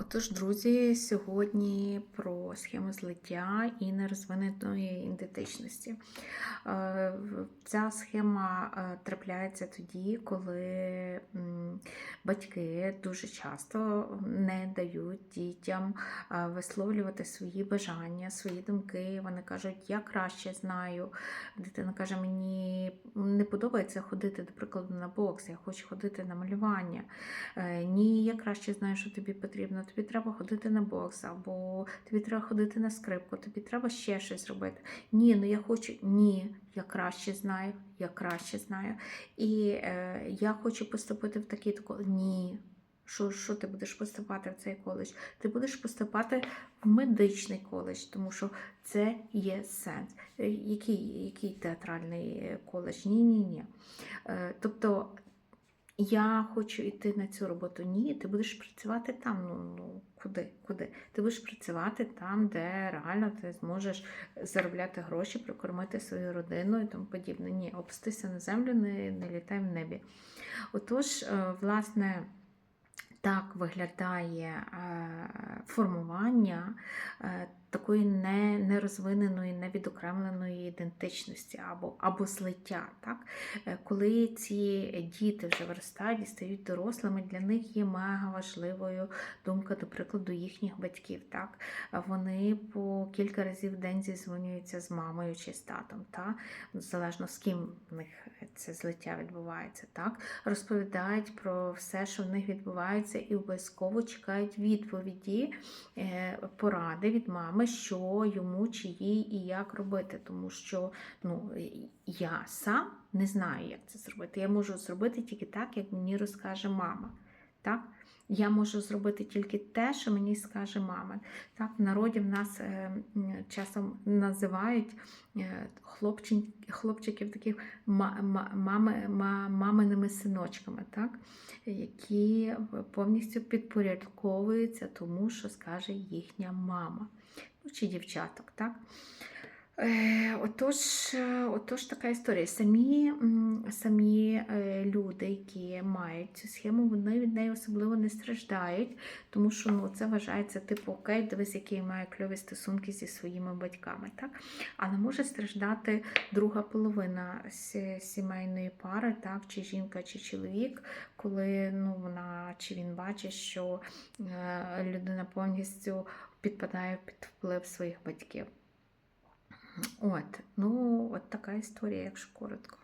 Отож, друзі, сьогодні про схему злиття і нерозвиненої ідентичності. Е, Ця схема е, трапляється тоді, коли батьки дуже часто не дають дітям е, висловлювати свої бажання, свої думки. Вони кажуть, я краще знаю. Дитина каже, мені не подобається ходити, до прикладу, на бокс, я хочу ходити на малювання. Ні, я краще знаю, що тобі потрібно. Тобі треба ходити на бокс, або тобі треба ходити на скрипку, тобі треба ще щось робити. Ні, ну я хочу, ні, я краще знаю, я краще знаю. І е, я хочу поступити в такий коледж. Ні. Що, що ти будеш поступати в цей коледж? Ти будеш поступати в медичний коледж, тому що це є сенс. Е, Який, який театральний е, коледж? Ні, ні, ні. Е, Тобто я хочу йти на цю роботу. Ні, ти будеш працювати там. Ну, ну куди? Куди? Ти будеш працювати там, де реально ти зможеш заробляти гроші, прикормити свою родину і тому подібне. Ні, опустися на землю, не, не літай в небі. Отож, е, власне. Так виглядає е, формування е, такої не, нерозвиненої, невідокремленої ідентичності або, або злиття. Так? Е, Коли ці діти вже виростають і стають дорослими, для них є мега важливою думка, до прикладу, їхніх батьків. Так? Вони по кілька разів в день зізвонюються з мамою чи з татом, та? залежно з ким в них це злиття відбувається. Так? Розповідають про все, що в них відбувається, і обов'язково чекають відповіді, е, поради від мами, що йому, чи їй і як робити. Тому що ну, я сам не знаю, як це зробити. Я можу зробити тільки так, як мені розкаже мама. Так? Я можу зробити тільки те, що мені скаже мама. Так, в народі в нас е, часом називають е, хлопчиків таких ма- ма- мами, маминими синочками, так? які повністю підпорядковуються тому, що скаже їхня мама. Ну, чи дівчаток, так? Е, Отож, е, отож, така історія. Самі, самі е, люди, які мають цю схему, вони від неї особливо не страждають, тому що ну, це вважається типу окей, дивись, які я кльові стосунки зі своїми батьками. Так? Але може страждати друга половина сімейної пари, так? чи жінка, чи чоловік, коли ну, вона чи він бачить, що людина повністю підпадає під вплив своїх батьків. От, ну, от така історія, якщо коротко.